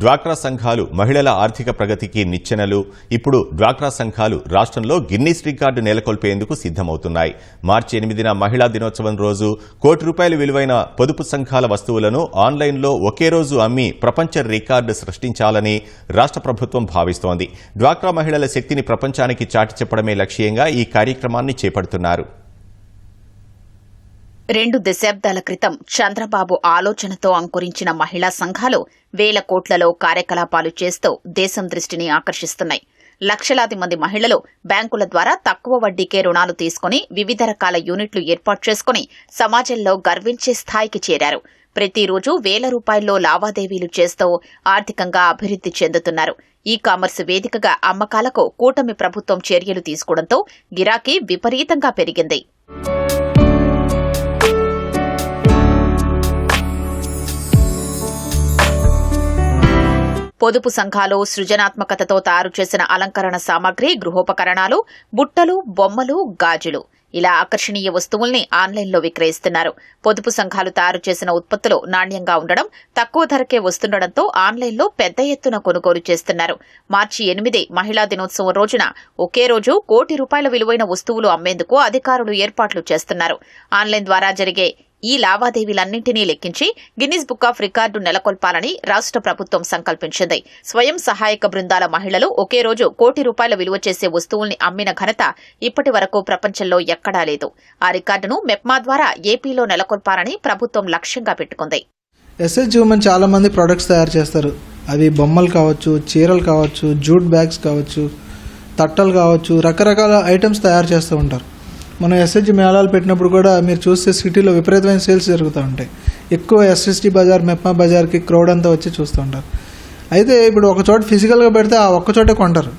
డ్వాక్రా సంఘాలు మహిళల ఆర్థిక ప్రగతికి నిచ్చెనలు. ఇప్పుడు డ్వాక్రా సంఘాలు రాష్ట్రంలో గిన్నీస్ రికార్డు నెలకొల్పేందుకు సిద్దమవుతున్నాయి మార్చి ఎనిమిదిన మహిళా దినోత్సవం రోజు కోటి రూపాయల విలువైన పొదుపు సంఘాల వస్తువులను ఆన్లైన్లో ఒకే రోజు అమ్మి ప్రపంచ రికార్డు సృష్టించాలని రాష్ట్ర ప్రభుత్వం భావిస్తోంది. డ్వాక్రా మహిళల శక్తిని ప్రపంచానికి చాటి చెప్పడమే లక్ష్యంగా ఈ కార్యక్రమాన్ని చేపడుతున్నారు. రెండు దశాబ్దాల క్రితం చంద్రబాబు ఆలోచనతో అంకురించిన మహిళా సంఘాలు వేల కోట్లలో కార్యకలాపాలు చేస్తూ దేశం దృష్టిని ఆకర్షిస్తున్నాయి. లక్షలాది మంది మహిళలు బ్యాంకుల ద్వారా తక్కువ వడ్డీకే రుణాలు తీసుకుని వివిధ రకాల యూనిట్లు ఏర్పాటు చేసుకుని సమాజంలో గర్వించే స్థాయికి చేరారు. ప్రతిరోజు వేల రూపాయల్లో లావాదేవీలు చేస్తూ ఆర్థికంగా అభివృద్ది చెందుతున్నారు. ఈ కామర్స్ వేదికగా అమ్మకాలకు కూటమి ప్రభుత్వం చర్యలు తీసుకోవడంతో గిరాకీ విపరీతంగా పెరిగింది. పొదుపు సంఘాలు సృజనాత్మకతతో తయారు చేసిన అలంకరణ సామాగ్రి గృహోపకరణాలు బుట్టలు బొమ్మలు గాజులు. ఇలా ఆకర్షణీయ వస్తువుల్ని ఆన్లైన్లో విక్రయిస్తున్నారు. పొదుపు సంఘాలు తయారు చేసిన ఉత్పత్తులు నాణ్యంగా ఉండడం తక్కువ ధరకే వస్తుండటంతో ఆన్లైన్లో పెద్ద ఎత్తున కొనుగోలు చేస్తున్నారు. మార్చి ఎనిమిది మహిళా దినోత్సవం రోజున ఒకే రోజు కోటి రూపాయల విలువైన వస్తువులు అమ్మేందుకు అధికారులు ఏర్పాట్లు చేస్తున్నారు. ఆన్లైన్ ద్వారా జరిగే ఈ లావాదేవీలన్నింటినీ లెక్కించి గిన్నిస్ బుక్ ఆఫ్ రికార్డు నెలకొల్పాలని రాష్ట్ర ప్రభుత్వం సంకల్పించింది. స్వయం సహాయక బృందాల మహిళలు ఒకే రోజు కోటి రూపాయల విలువ చేసే వస్తువుల్ని అమ్మిన ఘనత ఇప్పటి వరకు ప్రపంచంలో ఎక్కడా లేదు. ఆ రికార్డును మెప్మా ద్వారా ఏపీలో నెలకొల్పాలని ప్రభుత్వం లక్ష్యంగా పెట్టుకుంది. ఎస్ఎస్ ఉమెన్ చాలా మంది ప్రొడక్ట్స్ తయారు చేస్తారు. అవి బొమ్మలు కావచ్చు చీరలు కావచ్చు జూట్ బ్యాగ్స్ కావచ్చు తట్టలు కావచ్చు రకరకాల ఐటమ్స్ తయారు చేస్తూ ఉంటారు. మనం ఎస్హెచ్ మేళాలు పెట్టినప్పుడు కూడా మీరు చూస్తే సిటీలో విపరీతమైన సేల్స్ జరుగుతూ ఉంటాయి. ఎక్కువ ఎస్ఎస్టీ బజార్ మెప్మా బజార్కి క్రౌడ్ అంతా వచ్చి చూస్తూ ఉంటారు. అయితే ఇప్పుడు ఒక చోట ఫిజికల్గా పెడితే ఆ ఒక్క చోటే కొంటారు.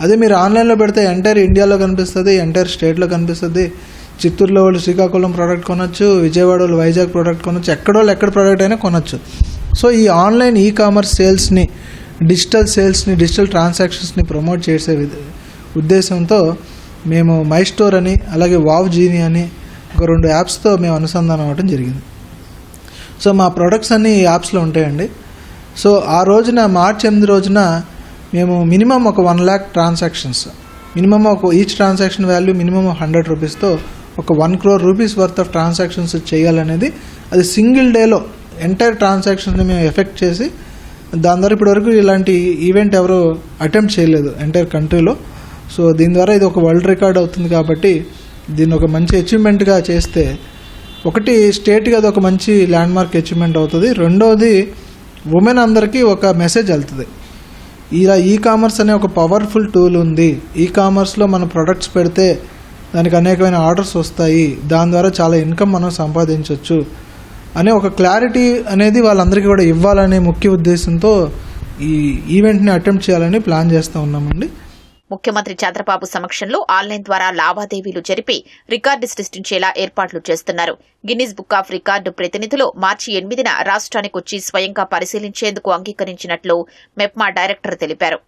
అదే మీరు ఆన్లైన్లో పెడితే ఎంటైర్ ఇండియాలో కనిపిస్తుంది ఎంటైర్ స్టేట్లో కనిపిస్తుంది. చిత్తూరులో వాళ్ళు శ్రీకాకుళం ప్రోడక్ట్ కొనొచ్చు విజయవాడ వాళ్ళు వైజాగ్ ప్రోడక్ట్ కొనొచ్చు ఎక్కడో ఎక్కడ ప్రోడక్ట్ అయినా కొనొచ్చు. సో ఈ ఆన్లైన్ ఈ కామర్స్ సేల్స్ని డిజిటల్ సేల్స్ని డిజిటల్ ట్రాన్సాక్షన్స్ని ప్రమోట్ చేసే ఉద్దేశంతో మేము మై స్టోర్ అని అలాగే వావ్ జీని అని ఒక రెండు యాప్స్తో మేము అనుసంధానం అవ్వడం జరిగింది. సో మా ప్రొడక్ట్స్ అన్నీ ఈ యాప్స్లో ఉంటాయండి. సో ఆ రోజున మార్చి ఎనిమిది రోజున మేము మినిమం ఒక వన్ ల్యాక్ ట్రాన్సాక్షన్స్ మినిమం ఒక each transaction value minimum hundred రూపీస్తో ఒక one crore rupees worth of transactions చేయాలనేది అది సింగిల్ డేలో ఎంటైర్ ట్రాన్సాక్షన్స్ని మేము ఎఫెక్ట్ చేసి దాని ద్వారా ఇప్పటివరకు ఇలాంటి ఈవెంట్ ఎవరు అటెంప్ట్ చేయలేదు ఎంటైర్ కంట్రీలో సో దీని ద్వారా ఇది ఒక వరల్డ్ రికార్డ్ అవుతుంది కాబట్టి దీన్ని ఒక మంచి అచీవ్మెంట్గా చేస్తే ఒకటి స్టేట్కి అది ఒక మంచి ల్యాండ్ మార్క్ అచీవ్మెంట్ అవుతుంది. రెండవది ఉమెన్ అందరికీ ఒక మెసేజ్ వెళ్తుంది. ఇలా ఈ కామర్స్ అనే ఒక పవర్ఫుల్ టూల్ ఉంది. ఈ కామర్స్లో మన ప్రొడక్ట్స్ పెడితే దానికి అనేకమైన ఆర్డర్స్ వస్తాయి. దాని ద్వారా చాలా ఇన్కమ్ మనం సంపాదించవచ్చు అనే ఒక క్లారిటీ అనేది వాళ్ళందరికీ కూడా ఇవ్వాలనే ముఖ్య ఉద్దేశంతో ఈ ఈవెంట్ని అటెంప్ట్ చేయాలని ప్లాన్ చేస్తూ ఉన్నామండి. ముఖ్యమంత్రి చంద్రబాబు సమక్షంలో ఆన్లైన్ ద్వారా లావాదేవీలు జరిపి రికార్డు సృష్టించేలా ఏర్పాట్లు చేస్తున్నారు. గిన్నిస్ బుక్ ఆఫ్ రికార్డు ప్రతినిధులు మార్చి ఎనిమిదిన రాష్ట్రానికి వచ్చి స్వయంగా పరిశీలించేందుకు అంగీకరించినట్లు మెప్మా డైరెక్టర్ తెలిపారు.